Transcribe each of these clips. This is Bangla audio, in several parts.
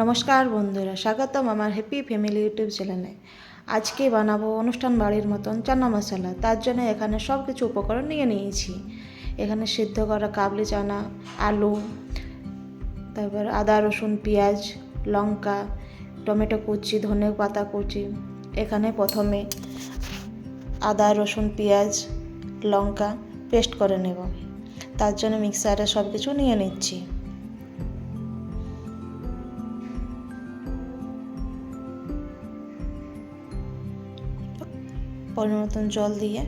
নমস্কার বন্ধুরা, স্বাগতম আমার হ্যাপি ফ্যামিলি ইউটিউব চ্যানেলে আজকে বানাবো অনুষ্ঠান বাড়ির মতন চানা মশলা, তার জন্য এখানে সব কিছু উপকরণ নিয়ে নিয়েছি। এখানে সিদ্ধ করা কাবলি চানা, আলু, তারপর আদা, রসুন, পেঁয়াজ, লঙ্কা, টমেটো কুচি, ধনে পাতা কুচি। এখানে প্রথমে আদা, রসুন, পেঁয়াজ, লঙ্কা পেস্ট করে নেব। তার জন্য মিক্সারে সব কিছু নিয়ে নিচ্ছি। পরিমাণ মতন জল দিয়ে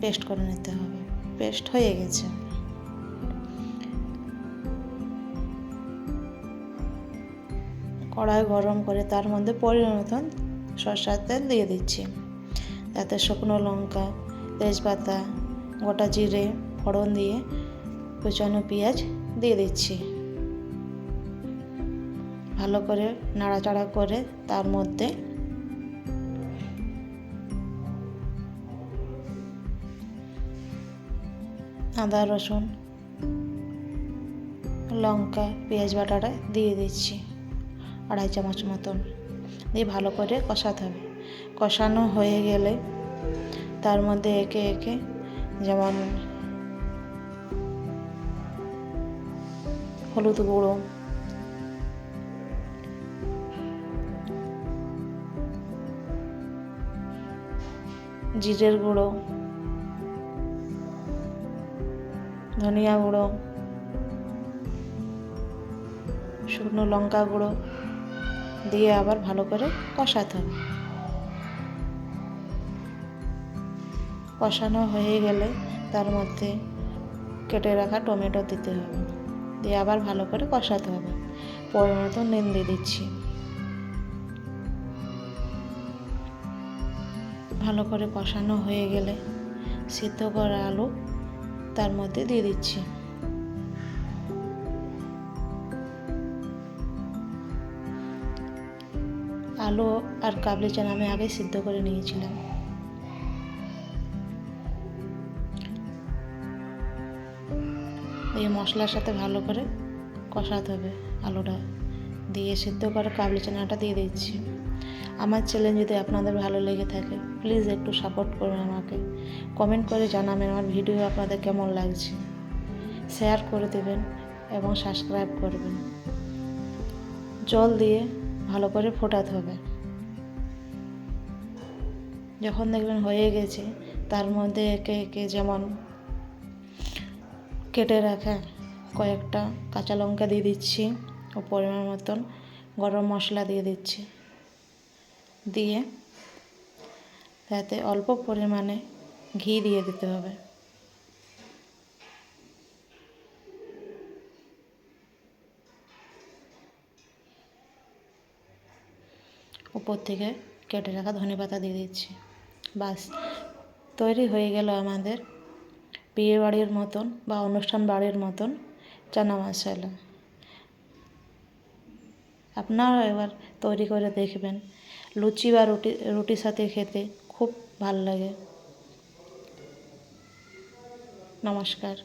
পেস্ট করে নিতে হবে। পেস্ট হয়ে গেছে। কড়াই গরম করে তার মধ্যে পরিমাণ মতন সরষার তেল দিয়ে দিচ্ছি। তাতে শুকনো লঙ্কা, তেজপাতা, গোটা জিরে, ফোড়ন দিয়ে কুচানো পেঁয়াজ দিয়ে দিচ্ছি। ভালো করে নাড়াচাড়া করে তার মধ্যে আদা, রসুন, লঙ্কা, পেঁয়াজ বাটাটা দিয়ে দিচ্ছি আড়াই চামচ মতন। দিয়ে ভালো করে কষাতে হবে। কষানো হয়ে গেলে তার মধ্যে একে একে যেমন হলুদ গুঁড়ো, জিরের গুঁড়ো ধনিয়া গুঁড়ো, শুকনো লঙ্কা গুঁড়ো দিয়ে আবার ভালো করে কষাতে হবে। কষানো হয়ে গেলে তার মধ্যে কেটে রাখা টমেটো দিতে হবে। দিয়ে আবার ভালো করে কষাতে হবে। পরিমাণ মতো নুন দিয়ে দিচ্ছি। ভালো করে কষানো হয়ে গেলে সিদ্ধ করা আলু তার মধ্যে দিয়ে দিচ্ছি। আলু আর কাবলি চানা আমি আগে সিদ্ধ করে নিয়েছিলাম। এই মশলার সাথে ভালো করে কষাতে হবে আলুটা। দিয়ে সিদ্ধ করে কাবলি চানাটা দিয়ে দিচ্ছি। আমার চ্যানেল যদি আপনাদের ভালো লেগে থাকে প্লিজ একটু সাপোর্ট করবেন আমাকে। কমেন্ট করে জানাবেন আমার ভিডিও আপনাদের কেমন লাগছে। শেয়ার করে দেবেন এবং সাবস্ক্রাইব করবেন। জল দিয়ে ভালো করে ফোটাতে হবে। যখন দেখবেন হয়ে গেছে, তার মধ্যে একে একে যেমন কেটে রাখা কয়েকটা কাঁচা লঙ্কা দিয়ে দিচ্ছি ও পরিমাণ মতন গরম মশলা দিয়ে দিচ্ছি। দিয়ে তাতে অল্প পরিমাণে ঘি দিয়ে দিতে হবে। উপর থেকে কেটে রাখা ধনে পাতা দিয়ে দিচ্ছি। বাস, তৈরি হয়ে গেল আমাদের বিয়ে বাড়ির মতন বা অনুষ্ঠান বাড়ির মতন চানা মশলা। আপনারা এবার তৈরি করে দেখবেন লুচি বা রুটি রুটির সাথে খেতে খুব ভালো লাগে। নমস্কার।